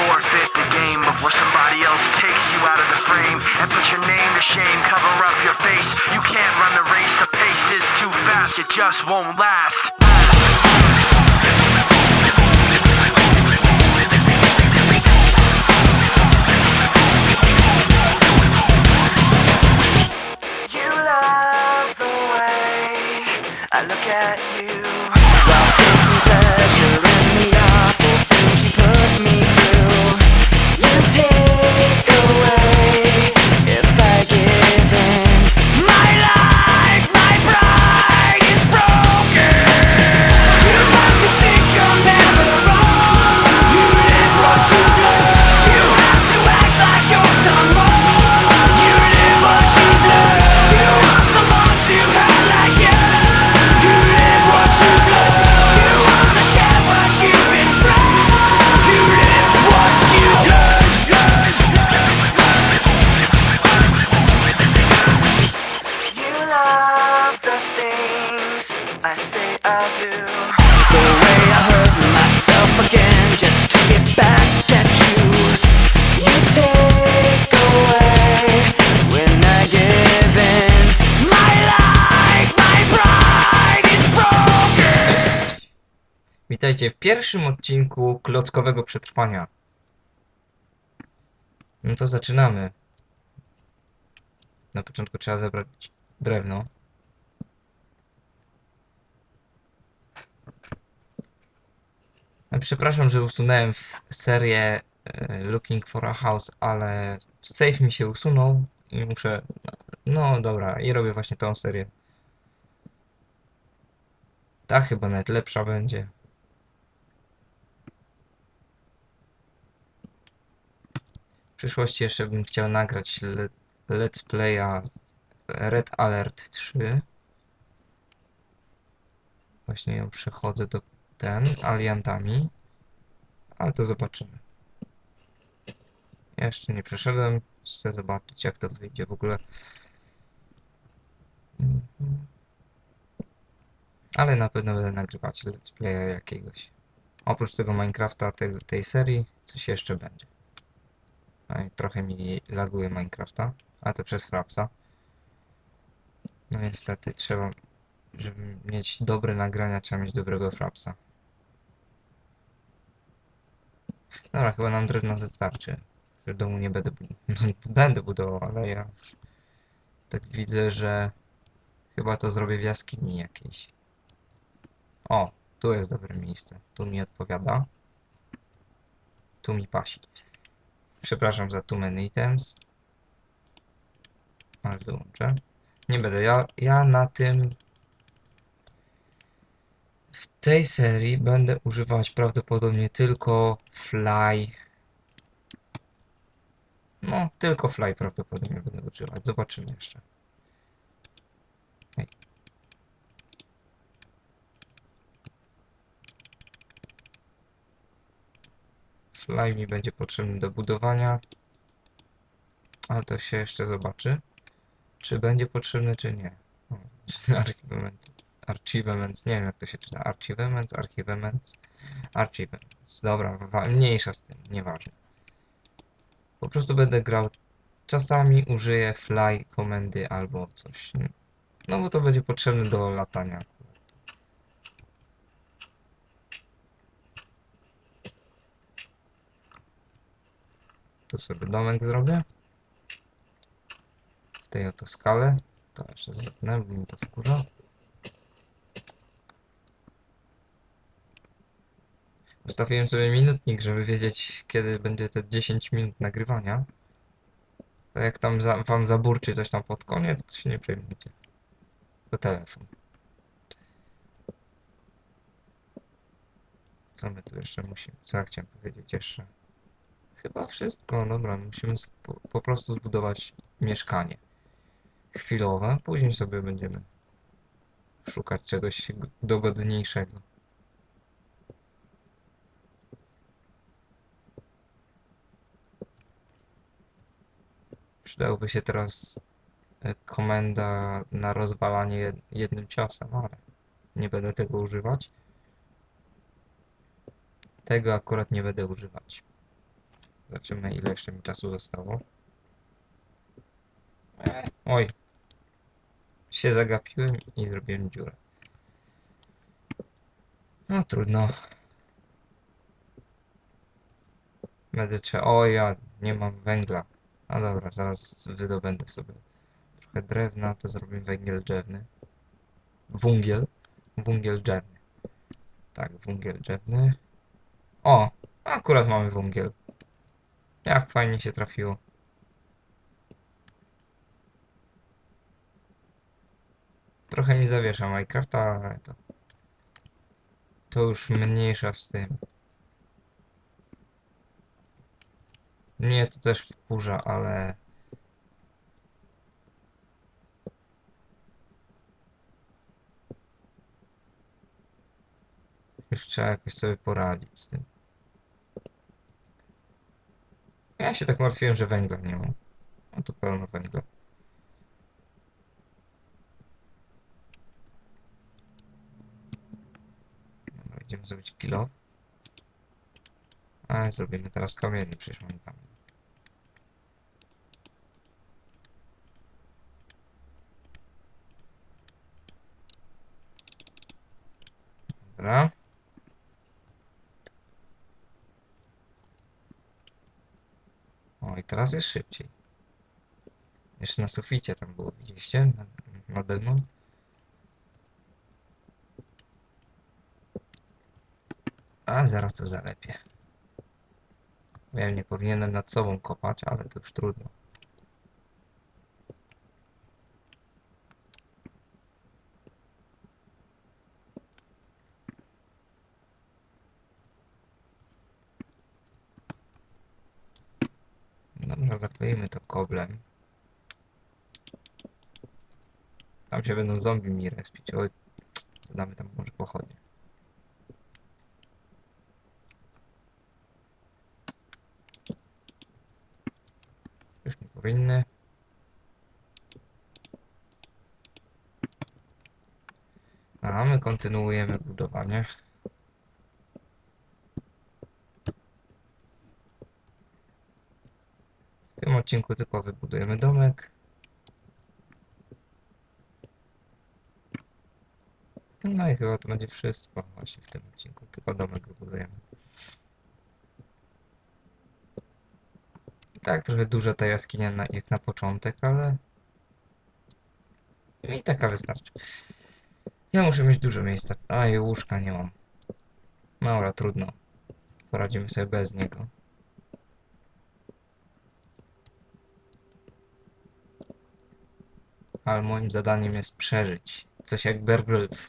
Forfeit the game before somebody else takes you out of the frame and put your name to shame. Cover up your face. You can't run the race. The pace is too fast. It just won't last. Witajcie w pierwszym odcinku klockowego przetrwania. No to zaczynamy. Na początku trzeba zebrać drewno. No, Przepraszam, że usunąłem serię e, Looking for a House, ale save mi się usunął i muszę... No dobra, i robię właśnie tą serię. Ta chyba nawet lepsza będzie. Przyszłości jeszcze bym chciał nagrać le let's playa Red Alert 3. Właśnie ją przechodzę do ten, aliantami. Ale to zobaczymy. Jeszcze nie przeszedłem. Chcę zobaczyć jak to wyjdzie w ogóle. Mhm. Ale na pewno będę nagrywać let's playa jakiegoś. Oprócz tego Minecrafta, tej, tej serii, coś jeszcze będzie. No trochę mi laguje Minecrafta, a to przez Frapsa. No niestety, trzeba, żeby mieć dobre nagrania, trzeba mieć dobrego Frapsa. Dobra, chyba nam drewna wystarczy. W domu nie będę, bu- będę budował, ale ja już tak widzę, że chyba to zrobię w jaskini jakiejś. O, tu jest dobre miejsce. Tu mi odpowiada. Tu mi pasi. Przepraszam za too many items. Ale wyłączę. Nie będę. Ja, ja na tym. W tej serii będę używać prawdopodobnie tylko fly. No, tylko fly prawdopodobnie będę używać. Zobaczymy jeszcze. Fly mi będzie potrzebny do budowania. Ale to się jeszcze zobaczy. Czy będzie potrzebny, czy nie. O, Archivement. Archivements. Nie wiem jak to się czyta. Archivements, archivements, archivements. Dobra, mniejsza z tym, nieważne. Po prostu będę grał. Czasami użyję fly komendy albo coś. No bo to będzie potrzebne do latania. Tu sobie domek zrobię. W tej oto skale. To jeszcze zepnę, bo mi to wkurza. Ustawiłem sobie minutnik, żeby wiedzieć, kiedy będzie te 10 minut nagrywania. To jak tam za, wam zaburczy coś tam pod koniec, to się nie przejmujcie. To telefon. Co my tu jeszcze musimy? Co ja chciałem powiedzieć jeszcze? Chyba wszystko, dobra, musimy po, prostu zbudować mieszkanie chwilowe, później sobie będziemy szukać czegoś dogodniejszego. Przydałoby się teraz e, komenda na rozwalanie jed- jednym ciosem, ale nie będę tego używać. Tego akurat nie będę używać. Zobaczymy ile jeszcze mi czasu zostało. E, Oj. Się zagapiłem i zrobiłem dziurę. No trudno. Będę trzeba... O ja nie mam węgla. A dobra, zaraz wydobędę sobie trochę drewna, to zrobimy węgiel drzewny. Wungiel. Wungiel drzewny. Tak, wungiel drzewny. O! Akurat mamy wungiel. Jak fajnie się trafiło. Trochę mi zawiesza Minecrafta, ale to... To już mniejsza z tym. Mnie to też wkurza, ale... Już trzeba jakoś sobie poradzić z tym. Ja się tak martwiłem, że węgla nie mam. A tu pełno węgla. Idziemy zrobić kilo. A zrobimy teraz kamienny, przecież mamy kamień. Dobra. O, i teraz jest szybciej. Jeszcze na suficie tam było, widzieliście? Na- Nade mną. A, zaraz to zalepię. Wiem, nie powinienem nad sobą kopać, ale to już trudno. Dobra, zakleimy to koblem. Tam się będą zombie mi respić. Oj, damy tam może pochodnie. Już nie powinny. A my kontynuujemy budowanie. W tym odcinku tylko wybudujemy domek. No i chyba to będzie wszystko właśnie w tym odcinku. Tylko domek wybudujemy. Tak, trochę duża ta jaskinia na, jak na początek, ale mi taka wystarczy. Ja muszę mieć dużo miejsca. A i łóżka nie mam. Dobra, trudno. Poradzimy sobie bez niego. Ale moim zadaniem jest przeżyć. Coś jak Bear Grylls.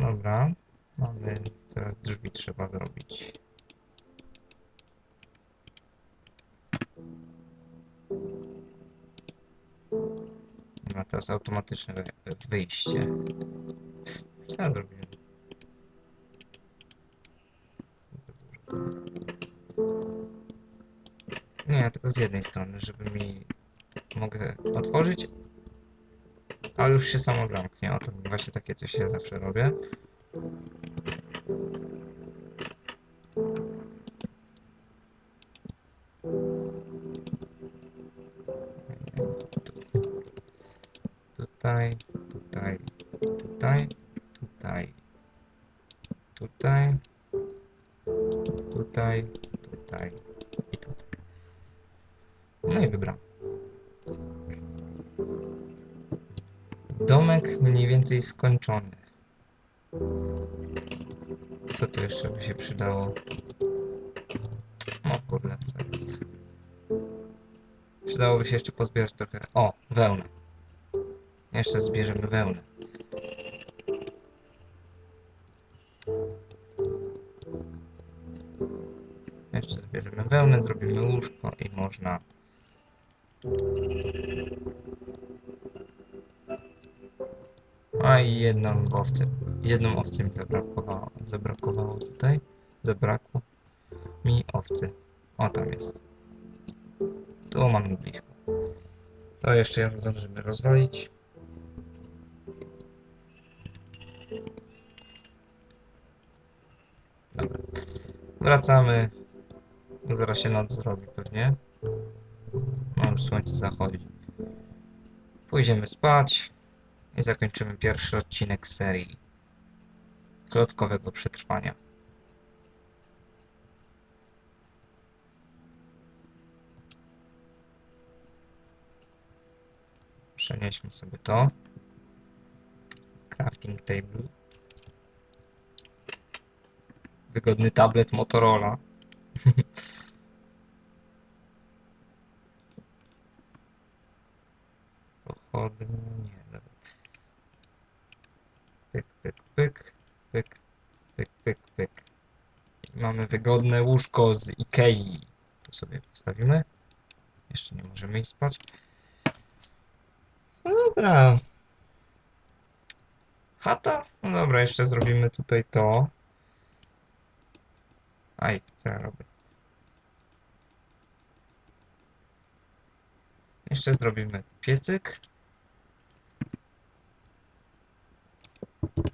Dobra. Mamy teraz drzwi trzeba zrobić. Ma teraz automatyczne wy- wyjście. Co ja zrobiłem? Nie, tylko z jednej strony, żeby mi mogę otworzyć, ale już się samo zamknie. O to właśnie takie coś ja zawsze robię. Tutaj, tutaj, tutaj, tutaj, tutaj, więcej skończony. Co tu jeszcze by się przydało? O kurde, co jest? Przydałoby się jeszcze pozbierać trochę. O, wełnę. Jeszcze zbierzemy wełnę. Jeszcze zbierzemy wełnę, zrobimy łóżko i można I jedną owcę. Jedną owcę mi zabrakowało. Zabrakowało tutaj. Zabrakło mi owcy. O, tam jest. Tu mamy blisko. To jeszcze ją zdążymy rozwalić. Dobra. Wracamy. Zaraz się noc zrobi pewnie. No już słońce zachodzi. Pójdziemy spać i zakończymy pierwszy odcinek serii klockowego przetrwania. Przenieśmy sobie to. Crafting table. Wygodny tablet Motorola. Pochodnie, nie, dobra. Pyk, pyk, pyk, pyk, pyk, pyk, pyk. Mamy wygodne łóżko z Ikei. Tu sobie postawimy. Jeszcze nie możemy iść spać. No dobra. Chata? No dobra, jeszcze zrobimy tutaj to. Aj, co ja robię? Jeszcze zrobimy piecyk.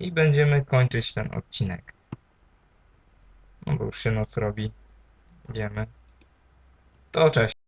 I będziemy kończyć ten odcinek. No bo już się noc robi. Idziemy. To cześć.